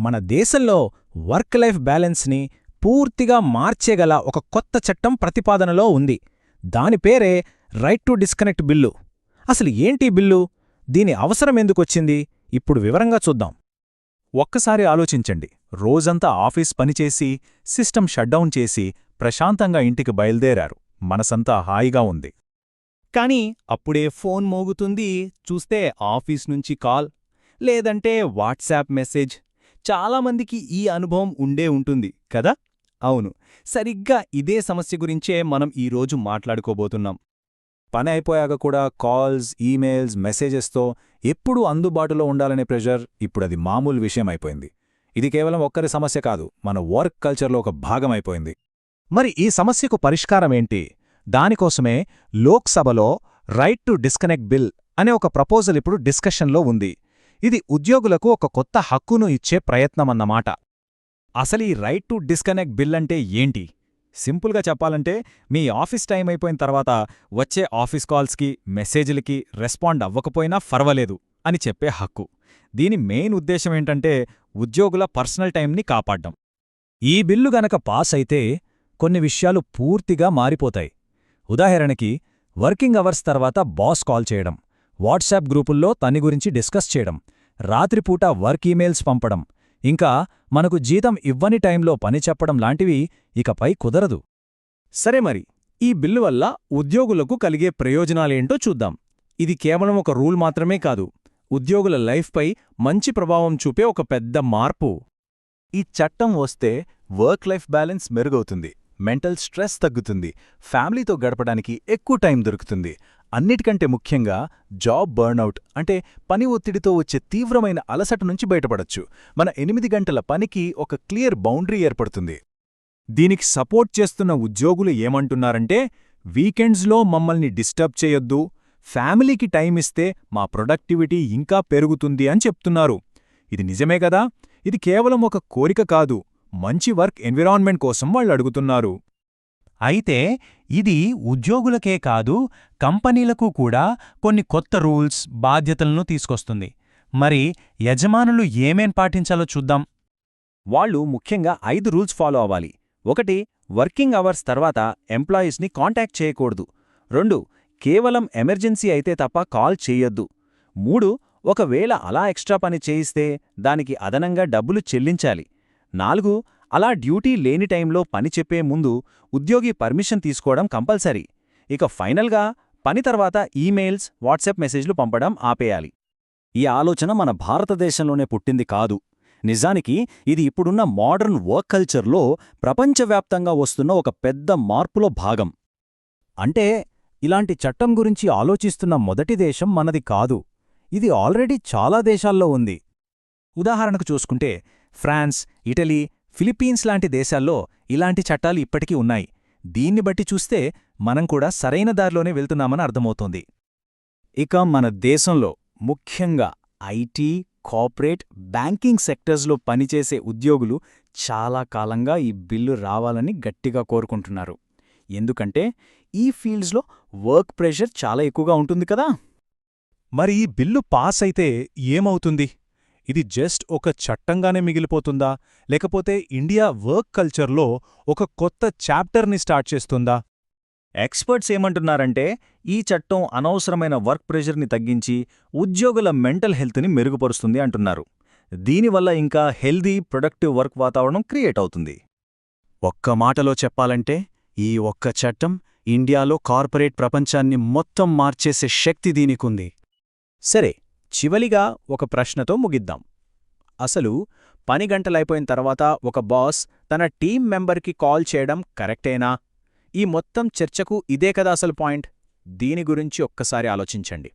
మన దేశంలో work life బ్యాలెన్స్ని పూర్తిగా మార్చేగల ఒక కొత్త చట్టం ప్రతిపాదనలో ఉంది. దాని పేరే రైట్ టు డిస్కనెక్ట్ బిల్లు. అసలు ఏంటి బిల్లు? దీని అవసరం ఎందుకొచ్చింది? ఇప్పుడు వివరంగా చూద్దాం. ఒక్కసారి ఆలోచించండి. రోజంతా ఆఫీస్ పనిచేసి సిస్టమ్ షట్డౌన్ చేసి ప్రశాంతంగా ఇంటికి బయల్దేరారు. మనసంతా హాయిగా ఉంది. కానీ అప్పుడే ఫోన్ మోగుతుంది. చూస్తే ఆఫీస్ నుంచి కాల్ లేదంటే వాట్సాప్ మెసేజ్. చాలామందికి ఈ అనుభవం ఉండే ఉంటుంది కదా? అవును. సరిగ్గా ఇదే సమస్య గురించే మనం ఈరోజు మాట్లాడుకోబోతున్నాం. పని అయిపోయాక కూడా కాల్స్ ఈమెయిల్స్ మెసేజెస్తో ఎప్పుడూ అందుబాటులో ఉండాలనే ప్రెషర్ ఇప్పుడది మామూలు విషయం అయిపోయింది. ఇది కేవలం ఒక్కరి సమస్య కాదు మన వర్క్ కల్చర్లో ఒక భాగమైపోయింది మరి ఈ సమస్యకు పరిష్కారమేంటి దానికోసమే లోక్సభలో రైట్ టు డిస్కనెక్ట్ బిల్ అనే ఒక ప్రపోజల్ ఇప్పుడు డిస్కషన్లో ఉంది. ఇది ఉద్యోగులకు ఒక కొత్త హక్కును ఇచ్చే ప్రయత్నమన్నమాట. అసలు ఈ రైట్ టు డిస్కనెక్ట్ బిల్ అంటే ఏంటి? సింపుల్గా చెప్పాలంటే మీ ఆఫీస్ టైం అయిపోయిన తర్వాత వచ్చే ఆఫీస్ కాల్స్కి మెసేజ్లకి రెస్పాండ్ అవ్వకపోయినా ఫర్వలేదు అని చెప్పే హక్కు. దీని మెయిన్ ఉద్దేశం ఏంటంటే ఉద్యోగుల పర్సనల్ టైంని కాపాడ్డం. ఈ బిల్లు గనక పాస్ అయితే కొన్ని విషయాలు పూర్తిగా మారిపోతాయి. ఉదాహరణకి వర్కింగ్ అవర్స్ తర్వాత బాస్ కాల్ చేయడం. వాట్సాప్ గ్రూపుల్లో తని గురించి డిస్కస్ చేయడం రాత్రిపూట వర్క్ ఈమెయిల్స్ పంపడం ఇంకా మనకు జీతం ఇవ్వని టైంలో పని చెప్పడం లాంటివి ఇకపై కుదరదు. సరే మరి ఈ బిల్లు వల్ల ఉద్యోగులకు కలిగే ప్రయోజనాలేంటో చూద్దాం. ఇది కేవలం ఒక రూల్ మాత్రమే కాదు ఉద్యోగుల లైఫ్పై మంచి ప్రభావం చూపే ఒక పెద్ద మార్పు. ఈ చట్టం వస్తే వర్క్ లైఫ్ బ్యాలెన్స్ మెరుగవుతుంది మెంటల్ స్ట్రెస్ తగ్గుతుంది ఫ్యామిలీతో గడపడానికి ఎక్కువ టైం దొరుకుతుంది అన్నిటికంటే ముఖ్యంగా జాబ్ బర్నౌట్ అంటే పని ఒత్తిడితో వచ్చే తీవ్రమైన అలసట నుంచి బయటపడొచ్చు. మన ఎనిమిది గంటల పనికి ఒక క్లియర్ బౌండరీ ఏర్పడుతుంది. దీనికి సపోర్ట్ చేస్తున్న ఉద్యోగులు ఏమంటున్నారంటే వీకెండ్స్లో మమ్మల్ని డిస్టర్బ్ చేయొద్దు. ఫ్యామిలీకి టైం ఇస్తే మా ప్రొడక్టివిటీ ఇంకా పెరుగుతుంది అని చెప్తున్నారు. ఇది నిజమే కదా? ఇది కేవలం ఒక కోరిక కాదు. మంచి వర్క్ ఎన్విరాన్మెంట్ కోసం వాళ్ళు అడుగుతున్నారు. అయితే ఇది ఉద్యోగులకే కాదు కంపెనీలకు కూడా కొన్ని కొత్త రూల్స్ బాధ్యతలను తీసుకొస్తుంది. మరి యజమానులు ఏమేం పాటించాలో చూద్దాం. వాళ్ళు ముఖ్యంగా ఐదు రూల్స్ ఫాలో అవ్వాలి. ఒకటి వర్కింగ్ అవర్స్ తర్వాత ఎంప్లాయీస్ని కాంటాక్ట్ చేయకూడదు. రెండు కేవలం ఎమర్జెన్సీ అయితే తప్ప కాల్ చేయొద్దు. మూడు ఒకవేళ అలా ఎక్స్ట్రా పని చేయిస్తే దానికి అదనంగా డబ్బులు చెల్లించాలి. నాలుగు అలా డ్యూటీ లేని టైంలో పని చెప్పే ముందు ఉద్యోగి పర్మిషన్ తీసుకోవడం కంపల్సరీ. ఇక ఫైనల్గా పని తర్వాత ఈమెయిల్స్ వాట్సాప్ మెసేజ్లు పంపడం ఆపేయాలి. ఈ ఆలోచన మన భారతదేశంలోనే పుట్టింది కాదు. నిజానికి ఇది ఇప్పుడున్న మోడర్న్ వర్క్ కల్చర్లో ప్రపంచవ్యాప్తంగా వస్తున్న ఒక పెద్ద మార్పులో భాగం. అంటే ఇలాంటి చట్టం గురించి ఆలోచిస్తున్న మొదటి దేశం మనది కాదు. ఇది ఆల్రెడీ చాలా దేశాల్లో ఉంది. ఉదాహరణకు చూసుకుంటే ఫ్రాన్స్ ఇటలీ ఫిలిప్పీన్స్ లాంటి దేశాల్లో ఇలాంటి చట్టాలు ఇప్పటికీ ఉన్నాయి. దీన్ని బట్టి చూస్తే మనం కూడా సరైన దారిలోనే వెళ్తున్నామని అర్థమవుతోంది. ఇక మన దేశంలో ముఖ్యంగా ఐటీ కార్పొరేట్ బ్యాంకింగ్ సెక్టర్స్లో పనిచేసే ఉద్యోగులు చాలా కాలంగా ఈ బిల్లు రావాలని గట్టిగా కోరుకుంటున్నారు. ఎందుకంటే ఈ ఫీల్డ్స్లో వర్క్ ప్రెషర్ చాలా ఎక్కువగా ఉంటుంది కదా? మరి ఈ బిల్లు పాస్ అయితే ఏమవుతుంది? ఇది జస్ట్ ఒక చట్టంగానే మిగిలిపోతుందా? లేకపోతే ఇండియా వర్క్ కల్చర్లో ఒక కొత్త చాప్టర్ని స్టార్ట్ చేస్తుందా? ఎక్స్పర్ట్స్ ఏమంటున్నారంటే ఈ చట్టం అనవసరమైన వర్క్ ప్రెషర్ని తగ్గించి ఉద్యోగుల మెంటల్ హెల్త్ని మెరుగుపరుస్తుంది అంటున్నారు. దీనివల్ల ఇంకా హెల్దీ ప్రొడక్టివ్ వర్క్ వాతావరణం క్రియేట్ అవుతుంది. ఒక్క మాటలో చెప్పాలంటే ఈ ఒక్క చట్టం ఇండియాలో కార్పొరేట్ ప్రపంచాన్ని మొత్తం మార్చేసే శక్తి దీనికుంది. సరే చివలిగా ఒక ప్రశ్నతో ముగిద్దాం. అసలు పని గంటలైపోయిన తర్వాత ఒక బాస్ తన టీం మెంబర్కి కాల్ చేయడం కరెక్టేనా? ఈ మొత్తం చర్చకు ఇదే కదా అసలు పాయింట్? దీని గురించి ఒక్కసారి ఆలోచించండి.